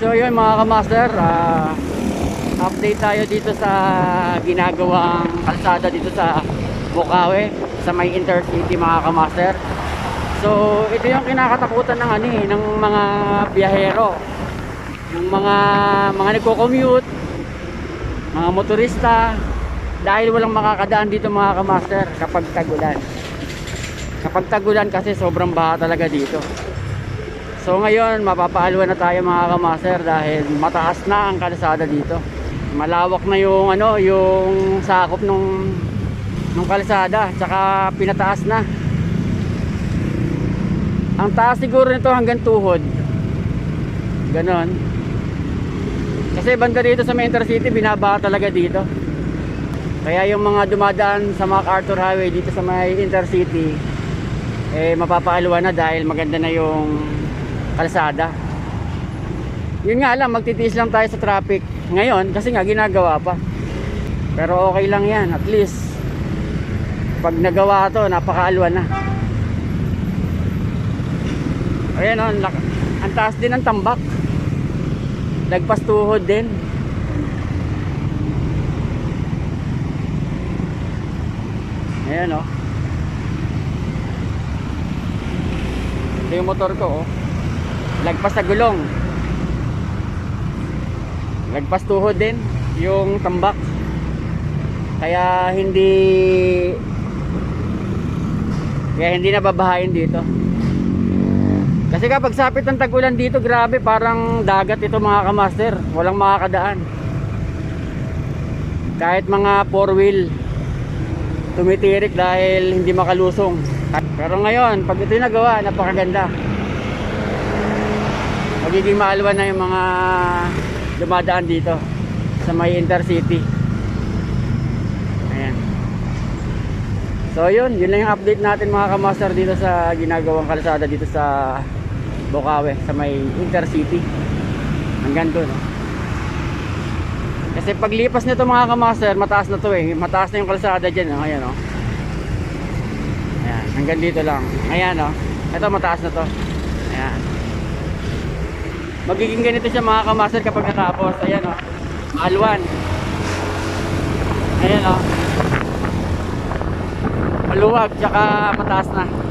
So yun mga kamaster, ah, update tayo dito sa ginagawang kalsada dito sa Bukawi, sa may intercity mga kamaster. So ito yung kinakatakutan ng ano eh, ng mga biyahero, ng mga mga nagko-commute, mga motorista, dahil walang makakadaan dito mga kamaster kapag tagulan. Kapag tagulan kasi sobrang baha talaga dito. So ngayon, mapapaalwa na tayo mga kamaster dahil mataas na ang kalsada dito. Malawak na yung ano, yung sakop nung nung kalsada, tsaka pinataas na. Ang taas siguro nito hanggang tuhod. Ganon. Kasi banda dito sa may intercity, binaba talaga dito. Kaya yung mga dumadaan sa MacArthur Highway dito sa may intercity, eh mapapaalwa na dahil maganda na yung kalsada. Yun nga lang, magtitiis lang tayo sa traffic ngayon kasi nga ginagawa pa. Pero okay lang yan, at least pag nagawa to, napakaalwa na. Ayan o, lak- ang taas din ng tambak. Lagpas tuhod din. Ayan o. Ito yung motor ko oh. Lagpas sa gulong. Lagpas tuhod din yung tambak. Kaya hindi kaya hindi nababahain dito. Kasi kapag sapit ng tagulan dito, grabe, parang dagat ito mga kamaster. Walang makakadaan. Kahit mga four wheel, tumitirik dahil hindi makalusong. Pero ngayon, pag ito nagawa, napakaganda. Magiging maalwan na yung mga dumadaan dito sa may intercity. Ayan. So yun, yun lang yung update natin mga kamaster dito sa ginagawang kalsada dito sa Bukawi, sa may intercity. Hanggang doon. oh. Kasi paglipas nito mga kamaster, mataas na to eh. Mataas na yung kalsada dyan. Oh. Ayan oh. Ayan, hanggang dito lang. Ayan oh. Ito mataas na to. Ayan. Magiging ganito siya mga kamaster kapag natapos. Ayan oh. Maalwan. Ayan oh. Maluwag tsaka mataas na.